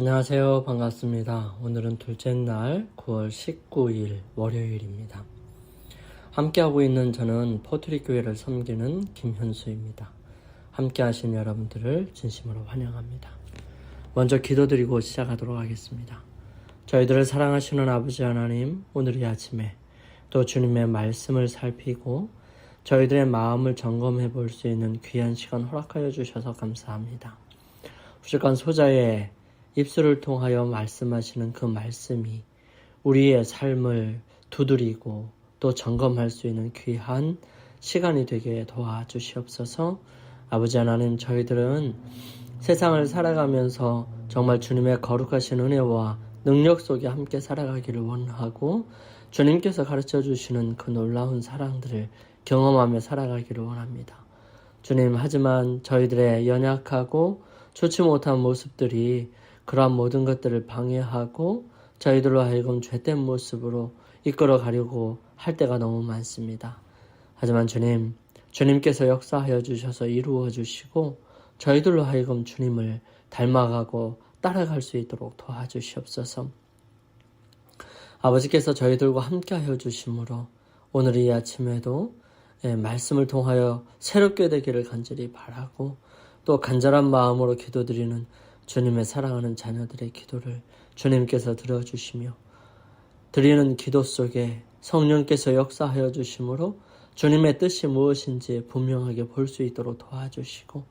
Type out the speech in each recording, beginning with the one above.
안녕하세요. 반갑습니다. 오늘은 둘째 날 9월 19일 월요일입니다. 함께하고 있는 저는 포트리 교회를 섬기는 김현수입니다. 함께 하신 여러분들을 진심으로 환영합니다. 먼저 기도드리고 시작하도록 하겠습니다. 저희들을 사랑하시는 아버지 하나님, 오늘 이 아침에 또 주님의 말씀을 살피고 저희들의 마음을 점검해 볼 수 있는 귀한 시간 허락하여 주셔서 감사합니다. 부족한 소자의 입술을 통하여 말씀하시는 그 말씀이 우리의 삶을 두드리고 또 점검할 수 있는 귀한 시간이 되게 도와주시옵소서 아버지 하나님 저희들은 세상을 살아가면서 정말 주님의 거룩하신 은혜와 능력 속에 함께 살아가기를 원하고 주님께서 가르쳐 주시는 그 놀라운 사랑들을 경험하며 살아가기를 원합니다. 주님, 하지만 저희들의 연약하고 좋지 못한 모습들이 그러한 모든 것들을 방해하고 저희들로 하여금 죄된 모습으로 이끌어 가려고 할 때가 너무 많습니다. 하지만 주님, 주님께서 역사하여 주셔서 이루어 주시고 저희들로 하여금 주님을 닮아가고 따라갈 수 있도록 도와주시옵소서. 아버지께서 저희들과 함께 하여 주심으로 오늘 이 아침에도 예, 말씀을 통하여 새롭게 되기를 간절히 바라고 또 간절한 마음으로 기도드리는 주님의 사랑하는 자녀들의 기도를 주님께서 들어주시며 드리는 기도 속에 성령께서 역사하여 주심으로 주님의 뜻이 무엇인지 분명하게 볼 수 있도록 도와주시고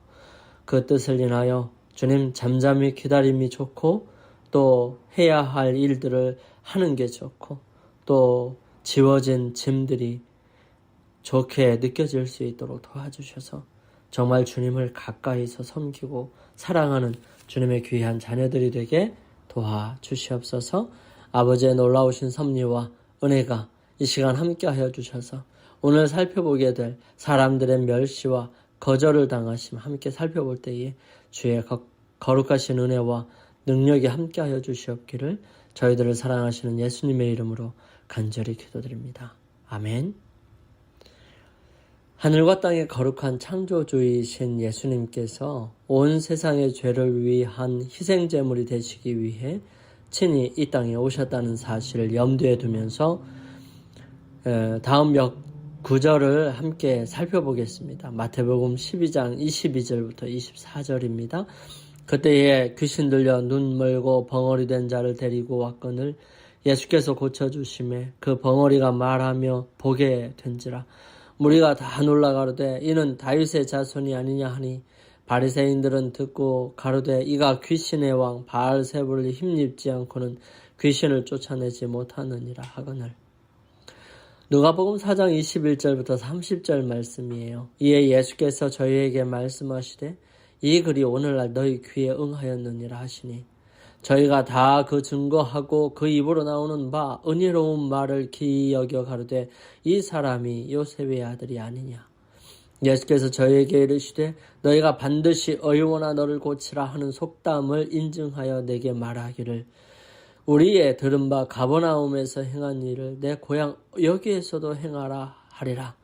그 뜻을 인하여 주님 잠잠히 기다림이 좋고 또 해야 할 일들을 하는 게 좋고 또 지워진 짐들이 좋게 느껴질 수 있도록 도와주셔서 정말 주님을 가까이서 섬기고 사랑하는 주님의 귀한 자녀들이 되게 도와주시옵소서 아버지의 놀라우신 섭리와 은혜가 이 시간 함께하여 주셔서 오늘 살펴보게 될 사람들의 멸시와 거절을 당하심 함께 살펴볼 때에 주의 거룩하신 은혜와 능력이 함께하여 주시옵기를 저희들을 사랑하시는 예수님의 이름으로 간절히 기도드립니다. 아멘. 하늘과 땅의 거룩한 창조주이신 예수님께서 온 세상의 죄를 위한 희생제물이 되시기 위해 친히 이 땅에 오셨다는 사실을 염두에 두면서 다음 몇 구절을 함께 살펴보겠습니다. 마태복음 12장 22절부터 24절입니다. 그때에 귀신 들려 눈 멀고 벙어리 된 자를 데리고 왔거늘 예수께서 고쳐주심에 그 벙어리가 말하며 보게 된지라 무리가 다 놀라 가로되 이는 다윗의 자손이 아니냐 하니 바리새인들은 듣고 가로되 이가 귀신의 왕 바알세불을 힘입지 않고는 귀신을 쫓아내지 못하느니라 하거늘 누가복음 4장 21절부터 30절 말씀이에요. 이에 예수께서 저희에게 말씀하시되 이 글이 오늘날 너희 귀에 응하였느니라 하시니 저희가 다 그 증거하고 그 입으로 나오는 바 은혜로운 말을 기여겨 가로되 이 사람이 요셉의 아들이 아니냐. 예수께서 저에게 이르시되 너희가 반드시 의원아 너를 고치라 하는 속담을 인증하여 내게 말하기를 우리의 들은 바 가버나움에서 행한 일을 내 고향 여기에서도 행하라 하리라.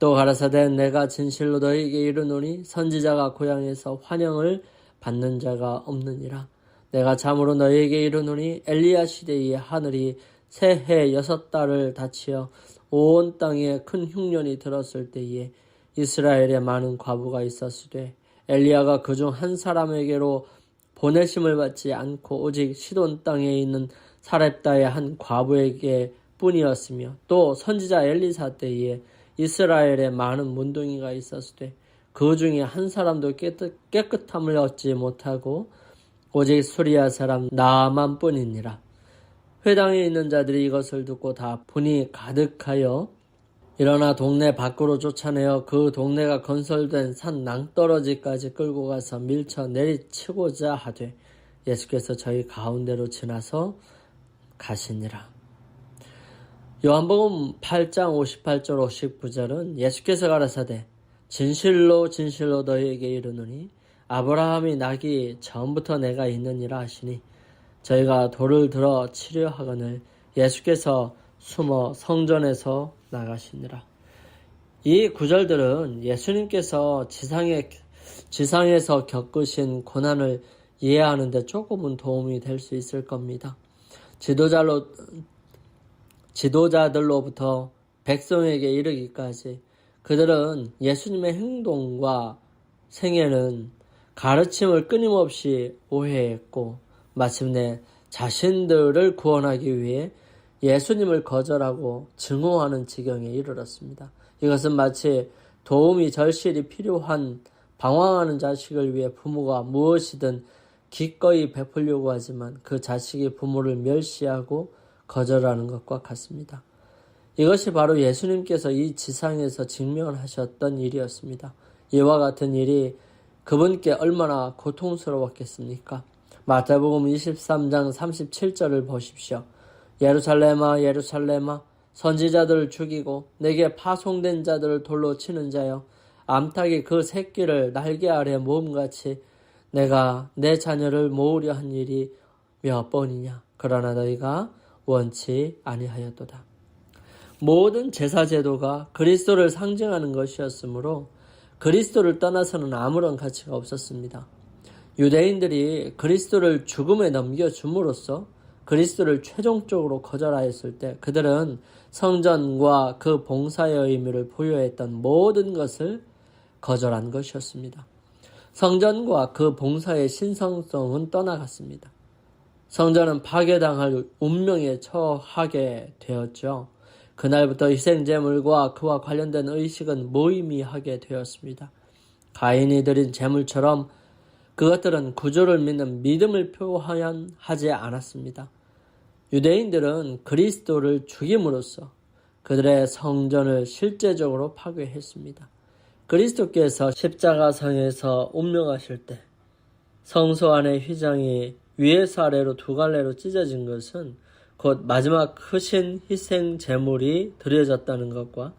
또 가라사대 내가 진실로 너희에게 이르노니 선지자가 고향에서 환영을 받는 자가 없느니라. 내가 참으로 너희에게 이르노니 엘리야 시대에 하늘이 새해 여섯 달을 닫히어 온 땅에 큰 흉년이 들었을 때에 이스라엘에 많은 과부가 있었으되 엘리야가 그 중 한 사람에게로 보내심을 받지 않고 오직 시돈 땅에 있는 사렙다의 한 과부에게 뿐이었으며 또 선지자 엘리사 때에 이스라엘에 많은 문둥이가 있었으되 그 중에 한 사람도 깨끗, 깨끗함을 얻지 못하고 오직 수리아 사람 나만 뿐이니라. 회당에 있는 자들이 이것을 듣고 다 분이 가득하여 일어나 동네 밖으로 쫓아내어 그 동네가 건설된 산 낭떠러지까지 끌고 가서 밀쳐 내리치고자 하되 예수께서 저희 가운데로 지나서 가시니라. 요한복음 8장 58절 59절은 예수께서 가라사대 진실로 진실로 너희에게 이르노니 아브라함이 나기 전부터 내가 있느니라 하시니 저희가 돌을 들어 치료하거늘 예수께서 숨어 성전에서 나가시니라. 이 구절들은 예수님께서 지상에, 지상에서 겪으신 고난을 이해하는데 조금은 도움이 될 수 있을 겁니다. 지도자로, 지도자들로부터 백성에게 이르기까지 그들은 예수님의 행동과 생애는 가르침을 끊임없이 오해했고 마침내 자신들을 구원하기 위해 예수님을 거절하고 증오하는 지경에 이르렀습니다. 이것은 마치 도움이 절실히 필요한 방황하는 자식을 위해 부모가 무엇이든 기꺼이 베풀려고 하지만 그 자식이 부모를 멸시하고 거절하는 것과 같습니다. 이것이 바로 예수님께서 이 지상에서 증명을 하셨던 일이었습니다. 이와 같은 일이 그분께 얼마나 고통스러웠겠습니까? 마태복음 23장 37절을 보십시오. 예루살렘아 예루살렘아 선지자들을 죽이고 내게 파송된 자들을 돌로 치는 자여 암탉이 그 새끼를 날개 아래 모음같이 내가 내 자녀를 모으려 한 일이 몇 번이냐 그러나 너희가 원치 아니하였도다. 모든 제사 제도가 그리스도를 상징하는 것이었으므로 그리스도를 떠나서는 아무런 가치가 없었습니다. 유대인들이 그리스도를 죽음에 넘겨줌으로써 그리스도를 최종적으로 거절하였을 때 그들은 성전과 그 봉사의 의미를 부여했던 모든 것을 거절한 것이었습니다. 성전과 그 봉사의 신성성은 떠나갔습니다. 성전은 파괴당할 운명에 처하게 되었죠. 그날부터 희생제물과 그와 관련된 의식은 무의미하게 되었습니다. 가인이 드린 제물처럼 그것들은 구조를 믿는 믿음을 표현하지 않았습니다. 유대인들은 그리스도를 죽임으로써 그들의 성전을 실제적으로 파괴했습니다. 그리스도께서 십자가상에서 운명하실 때 성소 안의 휘장이 위에서 아래로 두 갈래로 찢어진 것은 곧 마지막 크신 희생 제물이 드려졌다는 것과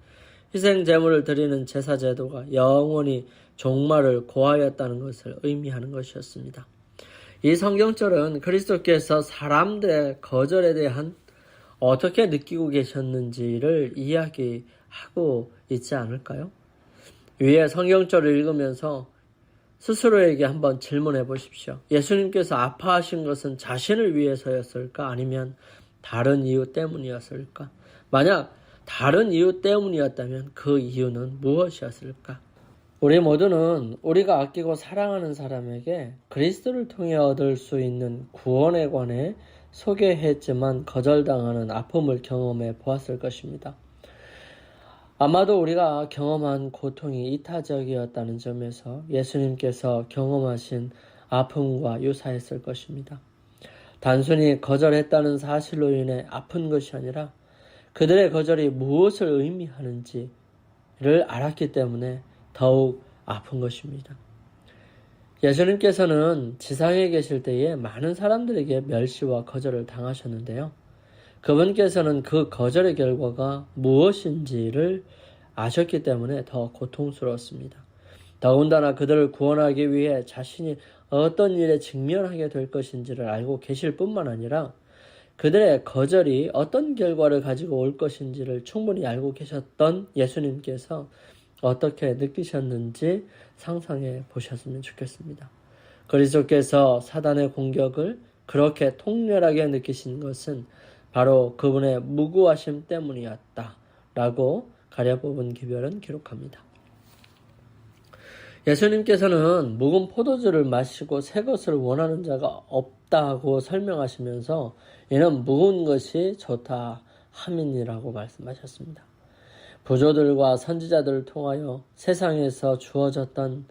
희생 제물을 드리는 제사 제도가 영원히 종말을 고하였다는 것을 의미하는 것이었습니다. 이 성경절은 그리스도께서 사람들의 거절에 대한 어떻게 느끼고 계셨는지를 이야기하고 있지 않을까요? 위에 성경절을 읽으면서 스스로에게 한번 질문해 보십시오. 예수님께서 아파하신 것은 자신을 위해서였을까? 아니면 다른 이유 때문이었을까? 만약 다른 이유 때문이었다면 그 이유는 무엇이었을까? 우리 모두는 우리가 아끼고 사랑하는 사람에게 그리스도를 통해 얻을 수 있는 구원에 관해 소개했지만 거절당하는 아픔을 경험해 보았을 것입니다. 아마도 우리가 경험한 고통이 이타적이었다는 점에서 예수님께서 경험하신 아픔과 유사했을 것입니다. 단순히 거절했다는 사실로 인해 아픈 것이 아니라 그들의 거절이 무엇을 의미하는지를 알았기 때문에 더욱 아픈 것입니다. 예수님께서는 지상에 계실 때에 많은 사람들에게 멸시와 거절을 당하셨는데요. 그분께서는 그 거절의 결과가 무엇인지를 아셨기 때문에 더 고통스러웠습니다. 더군다나 그들을 구원하기 위해 자신이 어떤 일에 직면하게 될 것인지를 알고 계실 뿐만 아니라 그들의 거절이 어떤 결과를 가지고 올 것인지를 충분히 알고 계셨던 예수님께서 어떻게 느끼셨는지 상상해 보셨으면 좋겠습니다. 그리스도께서 사단의 공격을 그렇게 통렬하게 느끼신 것은 바로 그분의 무구하심 때문이었다. 라고 가려뽑은 기별은 기록합니다. 예수님께서는 묵은 포도주를 마시고 새 것을 원하는 자가 없다고 설명하시면서 이는 묵은 것이 좋다 함이니라고 말씀하셨습니다. 부조들과 선지자들을 통하여 세상에서 주어졌던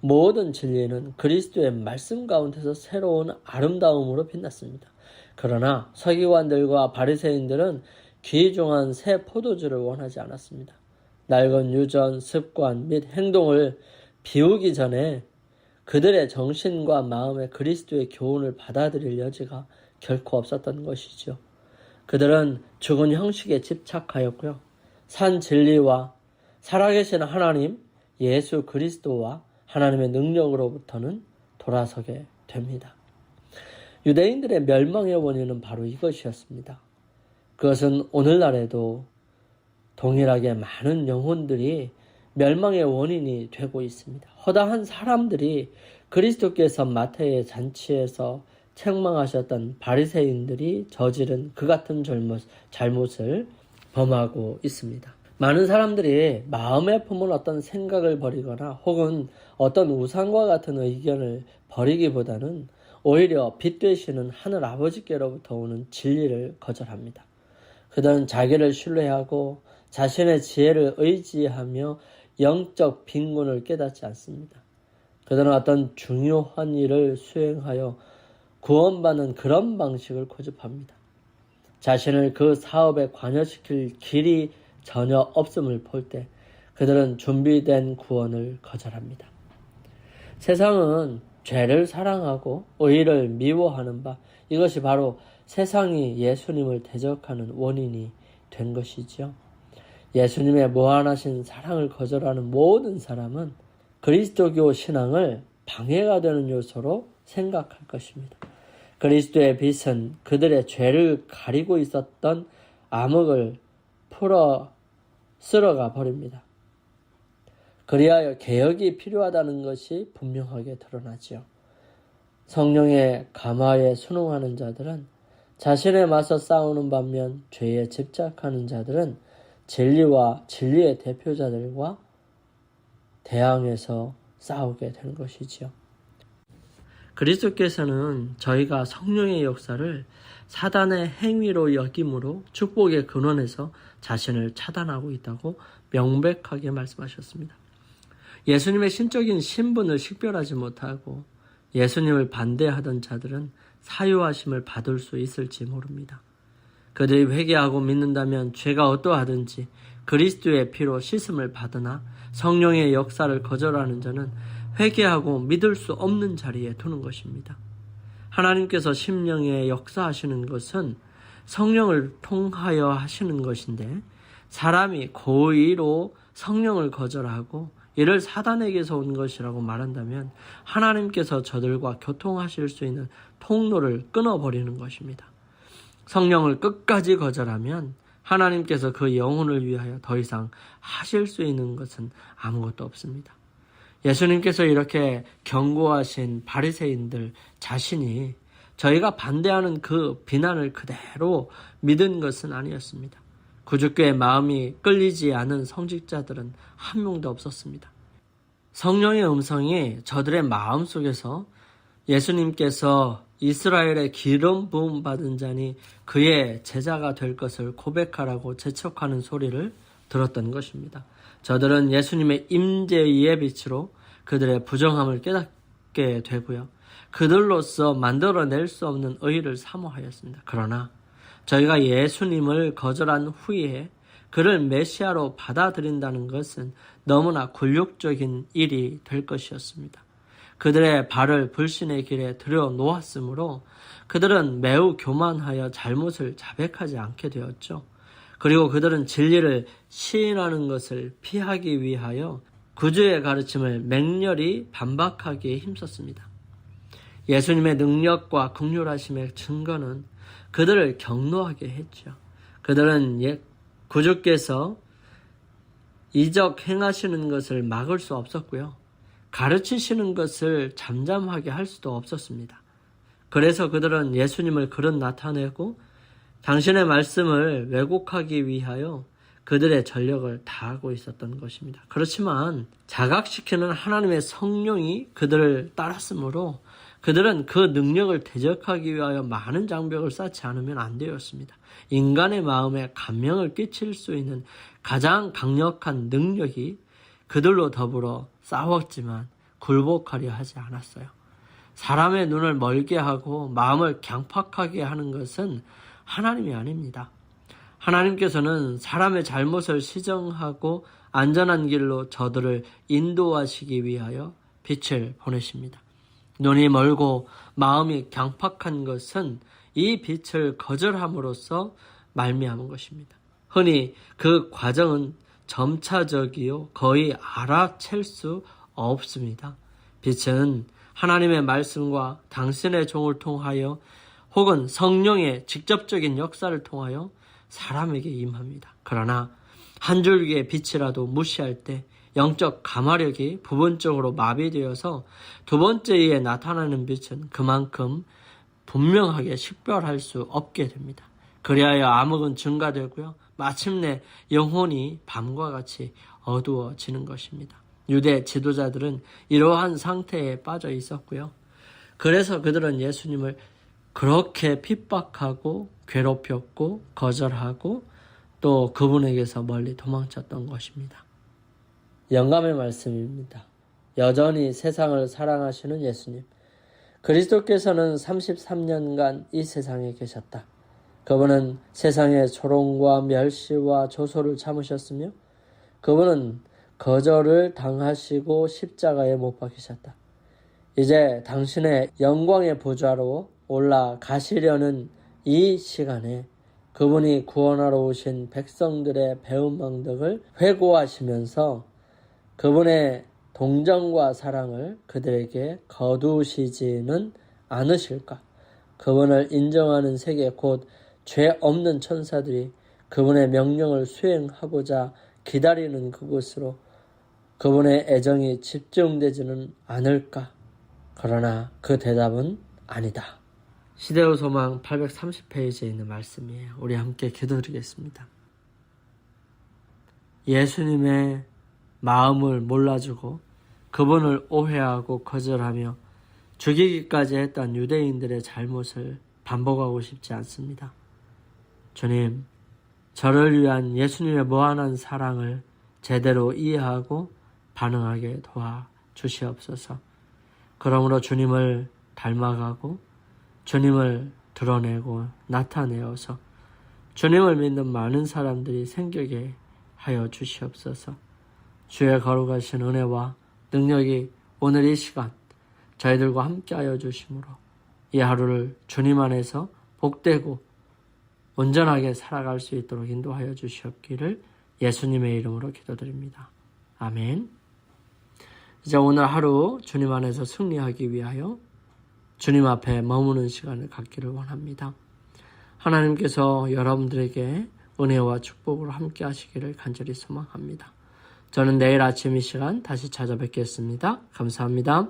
모든 진리는 그리스도의 말씀 가운데서 새로운 아름다움으로 빛났습니다. 그러나 서기관들과 바리새인들은 귀중한 새 포도주를 원하지 않았습니다. 낡은 유전, 습관 및 행동을 비우기 전에 그들의 정신과 마음에 그리스도의 교훈을 받아들일 여지가 결코 없었던 것이죠. 그들은 죽은 형식에 집착하였고요. 산 진리와 살아계신 하나님, 예수 그리스도와 하나님의 능력으로부터는 돌아서게 됩니다. 유대인들의 멸망의 원인은 바로 이것이었습니다. 그것은 오늘날에도 동일하게 많은 영혼들이 멸망의 원인이 되고 있습니다. 허다한 사람들이 그리스도께서 마태의 잔치에서 책망하셨던 바리새인들이 저지른 그 같은 잘못, 잘못을 범하고 있습니다. 많은 사람들이 마음에 품은 어떤 생각을 버리거나 혹은 어떤 우상과 같은 의견을 버리기보다는 오히려 빛 되시는 하늘 아버지께로부터 오는 진리를 거절합니다. 그들은 자기를 신뢰하고 자신의 지혜를 의지하며 영적 빈곤을 깨닫지 않습니다. 그들은 어떤 중요한 일을 수행하여 구원받는 그런 방식을 고집합니다. 자신을 그 사업에 관여시킬 길이 전혀 없음을 볼 때 그들은 준비된 구원을 거절합니다. 세상은 죄를 사랑하고 의를 미워하는 바 이것이 바로 세상이 예수님을 대적하는 원인이 된 것이지요. 예수님의 무한하신 사랑을 거절하는 모든 사람은 그리스도교 신앙을 방해가 되는 요소로 생각할 것입니다. 그리스도의 빛은 그들의 죄를 가리고 있었던 암흑을 풀어 쓸어가 버립니다. 그리하여 개혁이 필요하다는 것이 분명하게 드러나지요. 성령의 감화에 순응하는 자들은 자신에 맞서 싸우는 반면 죄에 집착하는 자들은 진리와 진리의 대표자들과 대항해서 싸우게 되는 것이지요. 그리스도께서는 저희가 성령의 역사를 사단의 행위로 여김으로 축복의 근원에서 자신을 차단하고 있다고 명백하게 말씀하셨습니다. 예수님의 신적인 신분을 식별하지 못하고 예수님을 반대하던 자들은 사유하심을 받을 수 있을지 모릅니다. 그들이 회개하고 믿는다면 죄가 어떠하든지 그리스도의 피로 씻음을 받으나 성령의 역사를 거절하는 자는 회개하고 믿을 수 없는 자리에 두는 것입니다. 하나님께서 심령에 역사하시는 것은 성령을 통하여 하시는 것인데 사람이 고의로 성령을 거절하고 이를 사단에게서 온 것이라고 말한다면 하나님께서 저들과 교통하실 수 있는 통로를 끊어버리는 것입니다. 성령을 끝까지 거절하면 하나님께서 그 영혼을 위하여 더 이상 하실 수 있는 것은 아무것도 없습니다. 예수님께서 이렇게 경고하신 바리새인들 자신이 저희가 반대하는 그 비난을 그대로 믿은 것은 아니었습니다. 구주교의 마음이 끌리지 않은 성직자들은 한 명도 없었습니다. 성령의 음성이 저들의 마음 속에서 예수님께서 이스라엘의 기름 부음 받은 자니 그의 제자가 될 것을 고백하라고 재촉하는 소리를 들었던 것입니다. 저들은 예수님의 임재의 빛으로 그들의 부정함을 깨닫게 되고요. 그들로서 만들어낼 수 없는 의를 사모하였습니다. 그러나 저희가 예수님을 거절한 후에 그를 메시아로 받아들인다는 것은 너무나 굴욕적인 일이 될 것이었습니다. 그들의 발을 불신의 길에 들여 놓았으므로 그들은 매우 교만하여 잘못을 자백하지 않게 되었죠. 그리고 그들은 진리를 시인하는 것을 피하기 위하여 구주의 가르침을 맹렬히 반박하기에 힘썼습니다. 예수님의 능력과 극률하심의 증거는 그들을 경노하게 했죠. 그들은 예, 구주께서 이적 행하시는 것을 막을 수 없었고요. 가르치시는 것을 잠잠하게 할 수도 없었습니다. 그래서 그들은 예수님을 그릇 나타내고 당신의 말씀을 왜곡하기 위하여 그들의 전력을 다하고 있었던 것입니다. 그렇지만 자각시키는 하나님의 성령이 그들을 따랐으므로 그들은 그 능력을 대적하기 위하여 많은 장벽을 쌓지 않으면 안 되었습니다. 인간의 마음에 감명을 끼칠 수 있는 가장 강력한 능력이 그들로 더불어 싸웠지만 굴복하려 하지 않았어요. 사람의 눈을 멀게 하고 마음을 강팍하게 하는 것은 하나님이 아닙니다. 하나님께서는 사람의 잘못을 시정하고 안전한 길로 저들을 인도하시기 위하여 빛을 보내십니다. 눈이 멀고 마음이 강팍한 것은 이 빛을 거절함으로써 말미암은 것입니다. 흔히 그 과정은 점차적이요 거의 알아챌 수 없습니다. 빛은 하나님의 말씀과 당신의 종을 통하여 혹은 성령의 직접적인 역사를 통하여 사람에게 임합니다. 그러나 한 줄기의 빛이라도 무시할 때 영적 감화력이 부분적으로 마비되어서 두 번째에 나타나는 빛은 그만큼 분명하게 식별할 수 없게 됩니다. 그리하여 암흑은 증가되고요. 마침내 영혼이 밤과 같이 어두워지는 것입니다. 유대 지도자들은 이러한 상태에 빠져 있었고요. 그래서 그들은 예수님을 그렇게 핍박하고 괴롭혔고 거절하고 또 그분에게서 멀리 도망쳤던 것입니다. 영감의 말씀입니다. 여전히 세상을 사랑하시는 예수님. 그리스도께서는 33년간 이 세상에 계셨다. 그분은 세상의 조롱과 멸시와 조소를 참으셨으며 그분은 거절을 당하시고 십자가에 못 박히셨다. 이제 당신의 영광의 보좌로 올라가시려는 이 시간에 그분이 구원하러 오신 백성들의 배은망덕을 회고하시면서 그분의 동정과 사랑을 그들에게 거두시지는 않으실까? 그분을 인정하는 세계 곧 죄 없는 천사들이 그분의 명령을 수행하고자 기다리는 그곳으로 그분의 애정이 집중되지는 않을까? 그러나 그 대답은 아니다. 시대의 소망 830페이지에 있는 말씀이에요. 우리 함께 기도드리겠습니다. 예수님의 마음을 몰라주고 그분을 오해하고 거절하며 죽이기까지 했던 유대인들의 잘못을 반복하고 싶지 않습니다. 주님, 저를 위한 예수님의 무한한 사랑을 제대로 이해하고 반응하게 도와 주시옵소서. 그러므로 주님을 닮아가고 주님을 드러내고 나타내어서 주님을 믿는 많은 사람들이 생기게 하여 주시옵소서. 주의 거룩하신 은혜와 능력이 오늘 이 시간 저희들과 함께하여 주심으로 이 하루를 주님 안에서 복되고 온전하게 살아갈 수 있도록 인도하여 주시옵기를 예수님의 이름으로 기도드립니다. 아멘. 이제 오늘 하루 주님 안에서 승리하기 위하여 주님 앞에 머무는 시간을 갖기를 원합니다. 하나님께서 여러분들에게 은혜와 축복으로 함께 하시기를 간절히 소망합니다. 저는 내일 아침 이 시간 다시 찾아뵙겠습니다. 감사합니다.